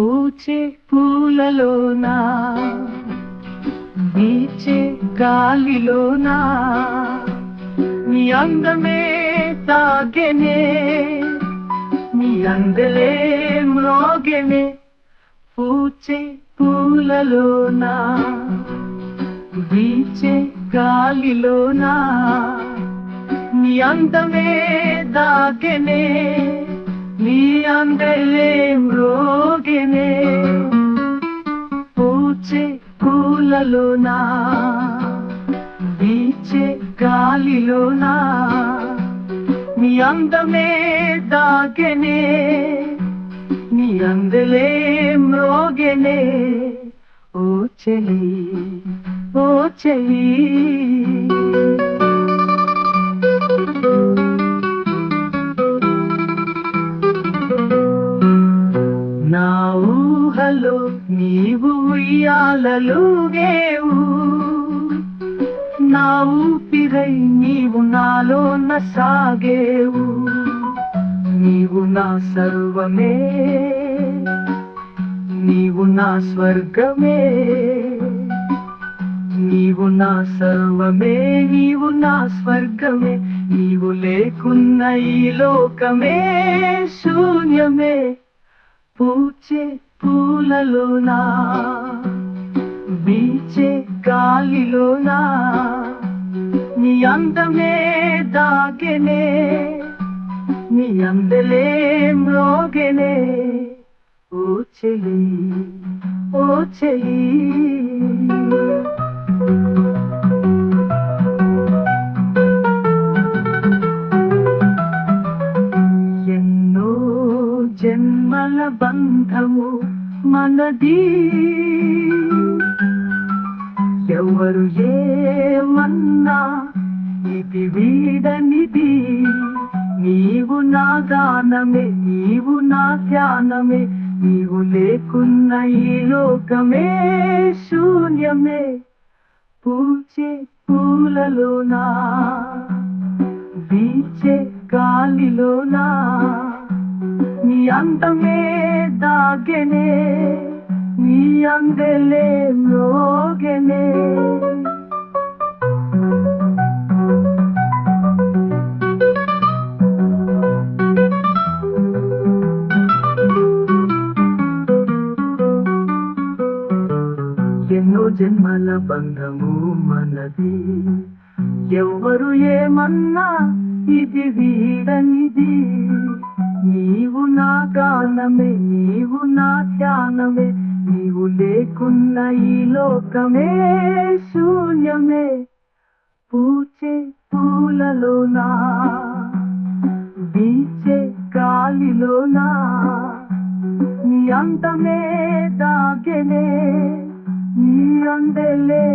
పూచే పూలలోనా? వీచే గాలిలోనా? నీ అందమే తాగెనే నీ అందలే మ్రోగెనే. పూచే పూలలోనా? వీచే గాలిలోనా? నీ అందమే దాగెనే నీ అందలే మ్రోగెనే పూచే పూలలోనా? వీచే గాలిలోనా? నీ అందమే దాగెనే నీ అందలే మ్రోగెనే. ఓ చెలి ఓ చెలి. నీవు ఉయ్యాలలుగేవు నా ఊపిరై నీవు నాలో సాగేవు నీవు నా సర్వమే. నీవు నా స్వర్గమే. నీవు నా సర్వమే. నీవు నా స్వర్గమే. నీవు లేకున్న ఈ లోకమే శూన్యమే. పూచే పూలలోనా వీచే గాలిలోనా నీ అందమే దాగెనే నీ అందలే మ్రోగెనే ఓ చెలి ఓ చెలి జన్మల బంధము మనది. ఎవరు ఏమన్నా ఇది వీడనిది. నీవు నా గానమే నీవు నా ధ్యానమే నీవు లేకున్న ఈ లోకమే శూన్యమే. పూచే పూలలోనా వీచే గాలిలోనా అందమే దాగెనే నీ అందలే మ్రోగెనే. ఎన్నో జన్మల బంధము మనది. ఎవ్వరు ఏమన్నా ఇది వీడనిది. నీవు నా గానమే నీవు నా ధ్యానమే నీవు లేకున్న ఈ లోకమే శూన్యమే. పూచే పూలలోనా వీచే గాలిలోనా నీ అంతమే దాగనే నీ అందలే